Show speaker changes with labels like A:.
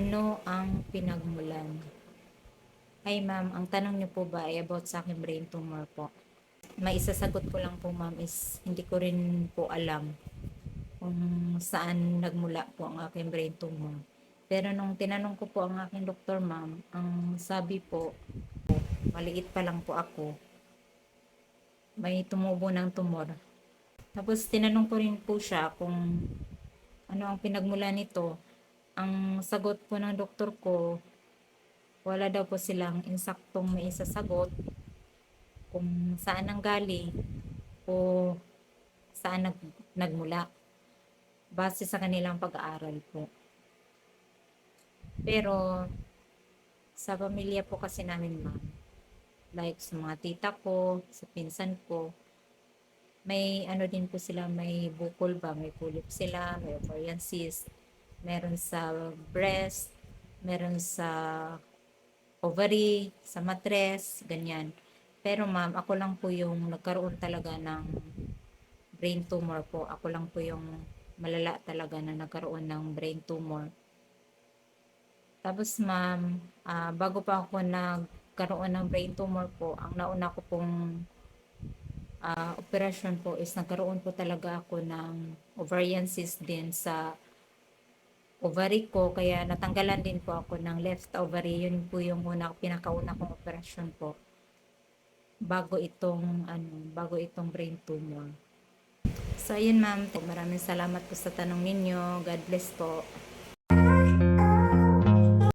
A: Ano ang pinagmulan? Ay ma'am, ang tanong niyo po ba ay about sa aking brain tumor po? May isasagot ko lang po ma'am is hindi ko rin po alam kung saan nagmula po ang aking brain tumor. Pero nung tinanong ko po ang aking doktor ma'am, ang sabi po, maliit pa lang po ako, may tumubo ng tumor. Tapos tinanong ko rin po siya kung ano ang pinagmula nito. Ang sagot po ng doktor ko, wala daw po silang insaktong may isasagot kung saan ang galing o saan nag, nagmula base sa kanilang pag-aaral po. Pero sa pamilya po kasi namin ma'am, like sa mga tita ko, sa pinsan ko, may ano din po sila, may bukol ba, may pulip sila, may ovarian cyst, meron sa breast, meron sa ovary, sa matres, ganyan. Pero ma'am, ako lang po yung nagkaroon talaga ng brain tumor po. Ako lang po yung malala talaga na nagkaroon ng brain tumor. Tapos ma'am, ah, bago pa ako nagkaroon ng brain tumor po, ang nauna ko pong ah, operasyon po is nagkaroon po talaga ako ng ovarian cyst din sa ovary ko kaya natanggalan din po ako ng left ovary. Yun po yung una pinakauna kong operasyon po. Bago itong ano bago itong brain tumor. So ayun ma'am. Maraming salamat po sa tanong ninyo. God bless po